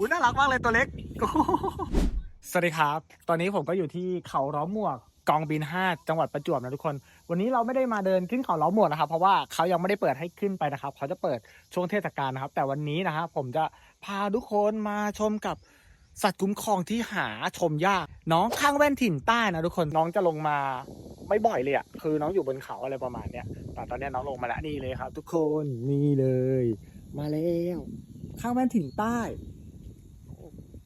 อุ้ยน่ารักมากเลยตัวเล็ก สวัสดีครับ ตอนนี้ผมก็อยู่ที่เขาล้อมหมวกกองบิน 5 จังหวัดประจวบนะทุกคน วันนี้เราไม่ได้มาเดินขึ้นเขาล้อมหมวกนะครับ เพราะว่าเขายังไม่ได้เปิดให้ขึ้นไปนะครับ เขาจะเปิดช่วงเทศกาลนะครับ แต่วันนี้นะครับผมจะพาทุกคนมาชมกับสัตว์คุ้มครองที่หาชมยาก น้องข้างแว่นถิ่นใต้นะทุกคนน้องจะลงมาไม่บ่อยเลยอะคือน้องอยู่บนเขาอะไรประมาณเนี้ยแต่ตอนนี้น้องลงมาแล้วนี่เลยครับ ทุกคนนี่เลย มาแล้วข้างแว่นถิ่นใต้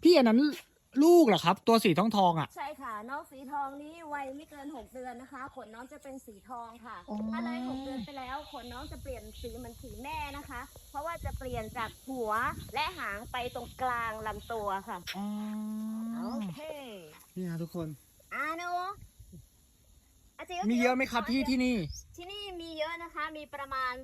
พี่อันนั้นลูกเหรอครับ ตัวสีทองทองๆอะ ใช่ค่ะ น้องสีทองนี้วัยไม่เกิน 6 เดือนนะคะ ขนน้องจะเป็นสีทองค่ะ อ๋อ ถ้าเลย6เดือนไปแล้ว ขนน้องจะเปลี่ยนสีเหมือนสีแม่นะคะ เพราะว่าจะเปลี่ยนจากหัวและหางไปตรงกลางลำตัวค่ะ อ๋อโอเคนี่นะทุกคน อาโนอาจิ๋วมีเยอะไหมครับพี่ที่นี่ ที่นี่มีเยอะ นะคะมีประมาณ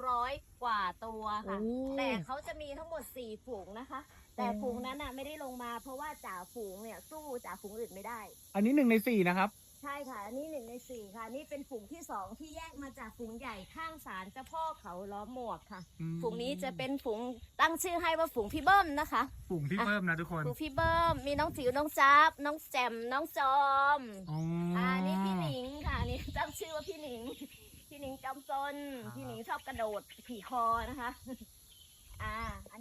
200 กว่าตัวค่ะ โอ้ แต่เขาจะมีทั้งหมด 4 ฝูงนะคะ แต่ฝูงนั้นน่ะไม่ได้ลงมาเพราะว่าจ่าฝูงเนี่ยสู้จ่าฝูงอื่นไม่ได้ อันนี้หนึ่งในสี่นะครับ ใช่ค่ะ อันนี้หนึ่งในสี่ค่ะ นี่เป็นฝูงที่สองที่แยกมาจากฝูงใหญ่ข้างศาลเจ้าพ่อเขาล้อมหมวกค่ะ อืม ฝูงนี้จะเป็นฝูงตั้งชื่อให้ว่าฝูงพี่เบิ้มนะคะฝูงพี่เพิ่มนะทุกคนฝูงพี่เบิ้มมีน้องจิ๋วน้องจับน้องแจมน้องจอม อ๋ออ่า อ่านี่พี่หนิงค่ะอันนี่ตั้งชื่อว่าพี่หนิง พี่หนิงจอมซนครับพี่หนิงชอบกระโดดขี่คอนะคะ อ่าอัน